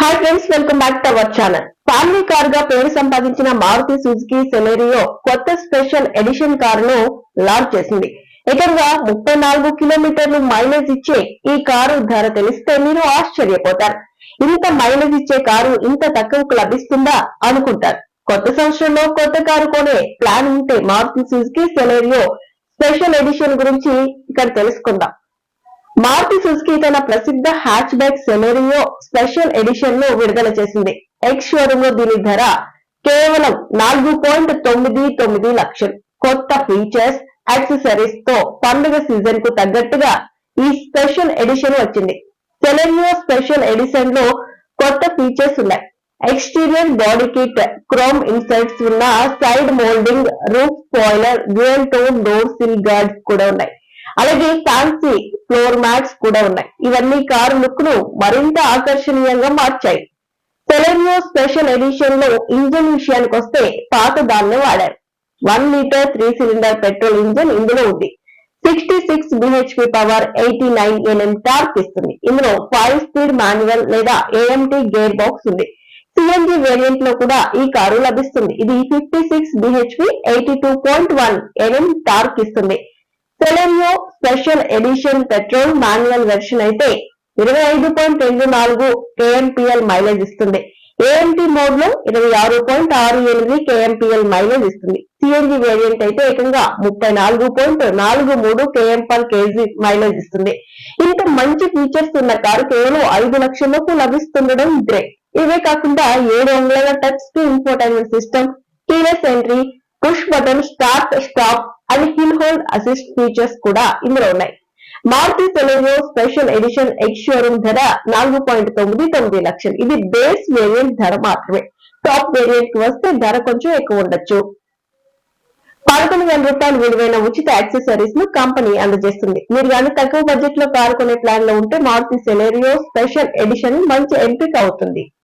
Hi friends welcome back to our channel family కార్గా పేరు సంపాదించిన Maruti Suzuki Celerio కొత్త special edition కారును లాంచ్ చేసింది. ఏకంగా ముప్పై నాలుగు కిలోమీటర్లు మైలేజ్ ఇచ్చే ఈ కారు ధర తెలిస్తే మీరు ఆశ్చర్యపోతారు. ఇంత మైలేజ్ ఇచ్చే కారు ఇంత తక్కువకు లభిస్తుందా అనుకుంటారు. కొత్త సంవత్సరంలో కొత్త కారు కొనే ప్లాన్ ఉంటే Maruti Suzuki Celerio special edition గురించి ఇక్కడ తెలుసుకుందాం. మారుతి సుజుకి తన ప్రసిద్ధ హ్యాచ్ బ్యాక్ సెలెరియో స్పెషల్ ఎడిషన్ను విడుదల చేసింది. ఎక్స్ షోరూమ్లో దీని ధర కేవలం నాలుగు పాయింట్ తొమ్మిది తొమ్మిది లక్షలు. కొత్త ఫీచర్స్ యాక్సెసరీస్తో పండుగ సీజన్కు తగ్గట్టుగా ఈ స్పెషల్ ఎడిషన్ వచ్చింది. సెలెరియో స్పెషల్ ఎడిషన్లో కొత్త ఫీచర్స్ ఉన్నాయి. Exterior body kit chrome insights ఉన్న side moulding roof spoiler dual tone door sill guards కూడా ఉన్నాయి. అలాగే ఫ్యాన్సీ ఫ్లోర్ మ్యాట్స్ కూడా ఉన్నాయి. ఇవన్నీ కారు లుక్ను మరింత ఆకర్షణీయంగా మార్చాయి. సెలెనియో స్పెషల్ ఎడిషన్లో ఇంజన్ విషయానికి వస్తే పాత దాన్ని వాడారు. One litre three cylinder petrol engine ఇందులో ఉంది. Sixty six BHP power eighty nine NM torque ఇస్తుంది. ఇందులో ఫైవ్ స్పీడ్ మాన్యువల్ లేదా ఏఎంటీ గేర్ బాక్స్ ఉంది. సిఎన్జి వేరియంట్లో కూడా ఈ కారు లభిస్తుంది. ఇది fifty six BHP eighty two point one NM torque ఇస్తుంది. Celerio special edition petrol manual version అయితే ఇరవై ఐదు పాయింట్ రెండు నాలుగు కేఎంపీఎల్ మైలేజ్ ఇస్తుంది. ఏఎంటీ మోడ్లో ఇరవై ఆరు పాయింట్ ఆరు ఎనిమిది కేఎంపీఎల్ మైలేజ్ ఇస్తుంది. సిఎన్జి వేరియంట్ అయితే ఏకంగా ముప్పై నాలుగు పాయింట్ నాలుగు మూడు కేఎం పర్ కేజీ మైలేజ్ ఇస్తుంది. ఇంత మంచి ఫీచర్స్ ఉన్న కారు కేవలం ఐదు లక్షలకు లభిస్తుండడం గ్రేట్ ఇవే కాకుండా ఏడు అంగుళాల touch screen infotainment system keyless entry push button start stop and hill hold assist features కూడా ఇందులో ఉన్నాయి. Maruti Celerio special edition ex showroom ధర నాలుగు పాయింట్ తొమ్మిది తొమ్మిది లక్షలు. ఇది బేస్ వేరియంట్ ధర మాత్రమే. టాప్ వేరియంట్కి వస్తే ధర కొంచెం ఎక్కువ ఉండొచ్చు. పదకొండు వేల రూపాయలు విలువైన ఉచిత యాక్సెసరీస్ను కంపెనీ అందజేస్తుంది. మీరు కానీ తక్కువ బడ్జెట్లో కారు కొనే ప్లాన్లో ఉంటే మారుతి సెలేరియో స్పెషల్ ఎడిషన్ మంచి ఎంపిక అవుతుంది.